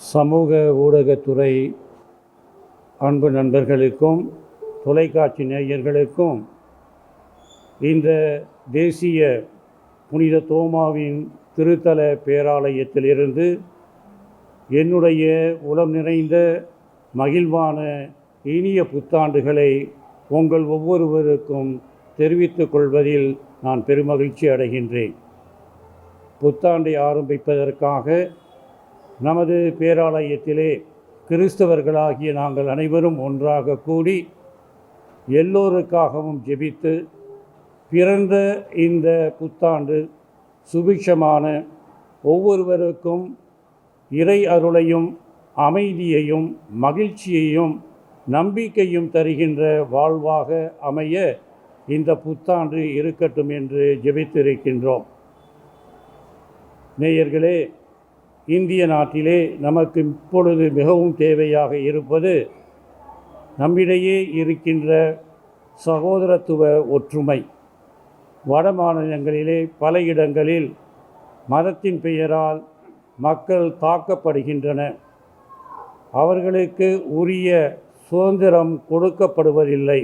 சமூக ஊடகத்துறை அன்பு நண்பர்களுக்கும் தொலைக்காட்சி நேயர்களுக்கும் இந்த தேசிய புனித தோமாவின் திருத்தல பேராலயத்திலிருந்து என்னுடைய உளம் நிறைந்த மகிழ்வான இனிய புத்தாண்டுகளை உங்கள் ஒவ்வொருவருக்கும் தெரிவித்துக் கொள்வதில் நான் பெருமகிழ்ச்சி அடைகின்றேன். புத்தாண்டை ஆரம்பிப்பதற்காக நமது பேராலயத்திலே கிறிஸ்தவர்களாகிய நாங்கள் அனைவரும் ஒன்றாக கூடி எல்லோருக்காகவும் ஜெபித்து பிறந்த இந்த புத்தாண்டு சுபிக்ஷமான ஒவ்வொருவருக்கும் இறை அருளையும் அமைதியையும் மகிழ்ச்சியையும் நம்பிக்கையும் தருகின்ற வாழ்வாக அமைய இந்த புத்தாண்டு இருக்கட்டும் என்று ஜெபித்திருக்கின்றோம். நேயர்களே இந்திய நாட்டிலே நமக்கு இப்பொழுது மிகவும் தேவையாக இருப்பது நம்மிடையே இருக்கின்ற சகோதரத்துவ ஒற்றுமை. வட மாநிலங்களிலே பல இடங்களில் மதத்தின் பெயரால் மக்கள் தாக்கப்படுகின்றனர் அவர்களுக்கு உரிய சுதந்திரம் கொடுக்கப்படுவதில்லை.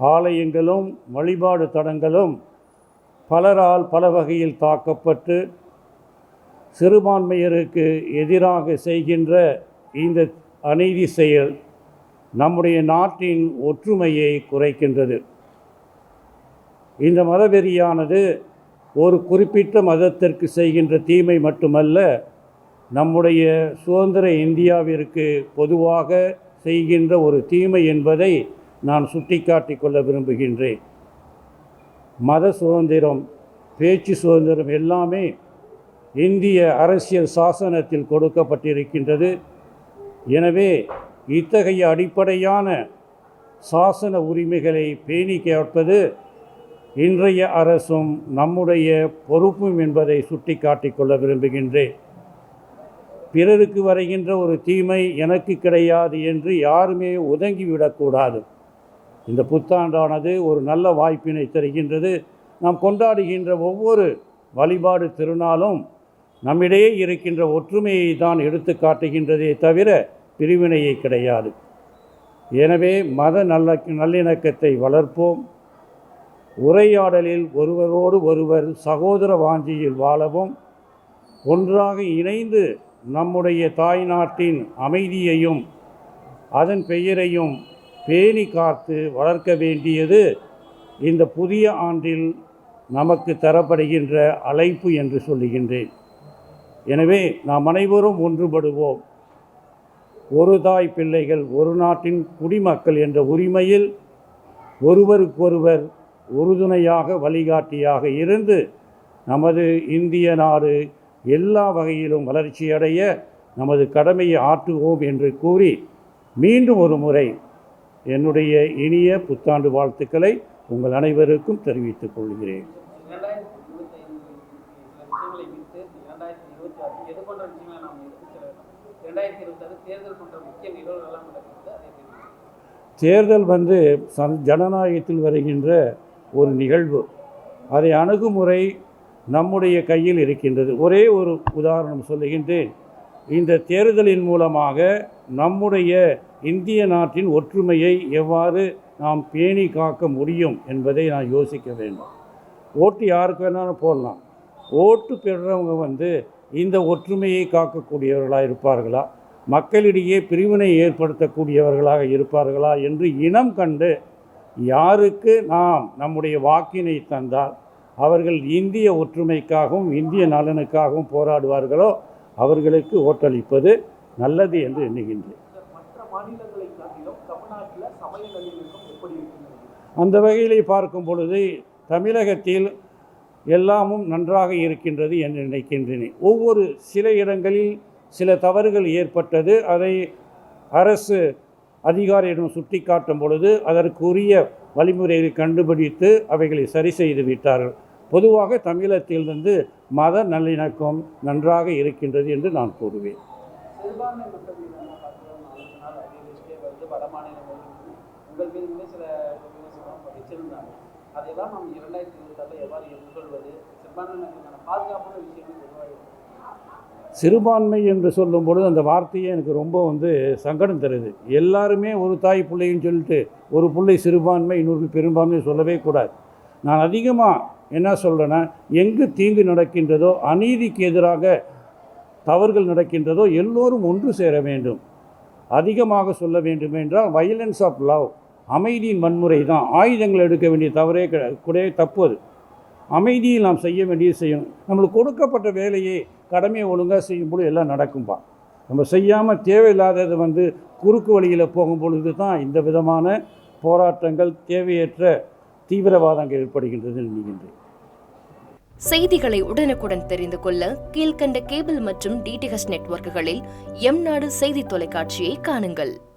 ஆலயங்களும் வழிபாடு தடங்களும் பலரால் பல வகையில் தாக்கப்பட்டு சிறுபான்மையருக்கு எதிராக செய்கின்ற இந்த அநீதி செயல் நம்முடைய நாட்டின் ஒற்றுமையை குறைக்கின்றது. இந்த மதவெறியானது ஒரு குறிப்பிட்ட மதத்திற்கு செய்கின்ற தீமை மட்டுமல்ல நம்முடைய சுதந்திர இந்தியாவிற்கு பொதுவாக செய்கின்ற ஒரு தீமை என்பதை நான் சுட்டிக்காட்டிக் கொள்ள விரும்புகின்றேன். மத சுதந்திரம் பேச்சு சுதந்திரம் எல்லாமே இந்திய அரசியல் சாசனத்தில் கொடுக்கப்பட்டிருக்கின்றது. எனவே இத்தகைய அடிப்படையான சாசன உரிமைகளை பேணி கேட்பது இன்றைய அரசும் நம்முடைய பொறுப்பும் என்பதை சுட்டிக்காட்டிக் கொள்ள விரும்புகின்றேன். பிறருக்கு வருகின்ற ஒரு தீமை எனக்கு கிடையாது என்று யாருமே ஒதுங்கிவிடக்கூடாது இந்த புத்தாண்டானது ஒரு நல்ல வாய்ப்பினை தருகின்றது. நாம் கொண்டாடுகின்ற ஒவ்வொரு வழிபாடு திருநாளும் நம்மிடையே இருக்கின்ற ஒற்றுமையை தான் எடுத்து காட்டுகின்றதே தவிர பிரிவினையை கிடையாது. எனவே மத நல்ல நல்லிணக்கத்தை வளர்ப்போம். உரையாடலில் ஒருவரோடு ஒருவர் சகோதர வாஞ்சியில் வாழவும். ஒன்றாக இணைந்து நம்முடைய தாய் நாட்டின் அமைதியையும் அதன் பெயரையும் பேணி காத்து வளர்க்க வேண்டியது இந்த புதிய ஆண்டில் நமக்கு தரப்படுகின்ற அழைப்பு என்று சொல்லுகின்றேன். எனவே நாம் அனைவரும் ஒன்றுபடுவோம். ஒரு தாய் பிள்ளைகள் ஒரு நாட்டின் குடிமக்கள் என்ற உரிமையில் ஒருவருக்கொருவர் உறுதுணையாக வழிகாட்டியாக இருந்து நமது இந்திய நாடு எல்லா வகையிலும் வளர்ச்சியடைய நமது கடமையை ஆற்றுவோம் என்று கூறி மீண்டும் ஒரு முறை என்னுடைய இனிய புத்தாண்டு வாழ்த்துக்களை உங்கள் அனைவருக்கும் தெரிவித்துக் கொள்கிறேன் இரண்டாயிரத்தி இருபத்தி ஐந்து சில விஷயங்களை விட்டு இரண்டாயிரத்தி இருபத்தி ஆறு. எது போன்ற விஷயங்களை நாம் எடுத்து செல்ல வேண்டும்? இரண்டாயிரத்தி இருபத்தாறு தேர்தல் போன்ற முக்கிய நிகழ்வுகள்லாம் நடக்கிறது அதே தேர்தல் வந்து சன் ஜனநாயகத்தில் வருகின்ற ஒரு நிகழ்வு. அதை அணுகுமுறை நம்முடைய கையில் இருக்கின்றது. ஒரே ஒரு உதாரணம் சொல்லுகின்றேன். இந்த தேர்தலின் மூலமாக நம்முடைய இந்திய நாட்டின் ஒற்றுமையை எவ்வாறு நாம் பேணி காக்க முடியும் என்பதை நான் யோசிக்க வேண்டும். ஓட்டு யாருக்கு வேணாலும் போடலாம். ஓட்டு பெறுறவங்க வந்து இந்த ஒற்றுமையை காக்கக்கூடியவர்களாக இருப்பார்களா? மக்களிடையே பிரிவினை ஏற்படுத்தக்கூடியவர்களாக இருப்பார்களா? என்று இனம் கண்டு யாருக்கு நாம் நம்முடைய வாக்கினை தந்தால் அவர்கள் இந்திய ஒற்றுமைக்காகவும் இந்திய நலனுக்காகவும் போராடுவார்களோ அவர்களுக்கு ஓட்டளிப்பது நல்லது என்று எண்ணுகின்றேன். அந்த வகையிலே பார்க்கும் பொழுது தமிழகத்தில் எல்லாமும் நன்றாக இருக்கின்றது என்று நினைக்கின்றேன். ஒவ்வொரு சில இடங்களில் சில தவறுகள் ஏற்பட்டது. அதை அரசு அதிகாரியிடம் சுட்டிக்காட்டும் பொழுது அதற்குரிய வழிமுறைகளை கண்டுபிடித்து அவைகளை சரி செய்து விட்டார்கள். பொதுவாக தமிழகத்திலிருந்து மத நல்லிணக்கம் நன்றாக இருக்கின்றது என்று நான் கூறுவேன். மீது சில அதையெல்லாம் நம்ம இரண்டாயிரத்தி இருபத்தாறில் எவ்வாறு எதிர்கொள்வது? சிறுபான்மை பாதுகாப்பான விஷயங்கள் பொதுவாக சிறுபான்மை என்று சொல்லும் பொழுது அந்த வார்த்தையே எனக்கு ரொம்ப வந்து சங்கடம் தருது. எல்லாருமே ஒரு தாய் பிள்ளைன்னு சொல்லிட்டு ஒரு பிள்ளை சிறுபான்மை இன்னொரு பெரும்பான்மை சொல்லவே கூடாது. நான் அதிகமாக என்ன சொல்கிறேன்னா எங்கு தீங்கு நடக்கின்றதோ அநீதிக்கு எதிராக தவறுகள் நடக்கின்றதோ எல்லோரும் ஒன்று சேர வேண்டும். அதிகமாக சொல்ல வேண்டும் என்றால் வயலன்ஸ் ஆஃப் லவ் அமைதியின் வன்முறை தான் ஆயுதங்கள் எடுக்க வேண்டிய தவறே கிடையாது கூட தப்பு அது. அமைதியில் நாம் செய்ய வேண்டியது செய்யணும். நம்மளுக்கு கொடுக்கப்பட்ட வேலையை கடமையை ஒழுங்காக செய்யும்போது எல்லாம் நடக்கும்பா. நம்ம செய்யாமல் தேவையில்லாதது வந்து குறுக்கு வழியில் போகும் பொழுது தான் இந்த விதமான போராட்டங்கள் தேவையற்ற தீவிரவாதங்கள் ஏற்படுகின்றது நினைக்கின்றேன். செய்திகளை உடனுக்குடன் தெரிந்து கொள்ள கீழ்க்கண்ட கேபிள் மற்றும் டிடிஹெச் நெட்வொர்க்குகளில் எம் நாடு செய்தி தொலைக்காட்சியை காணுங்கள்.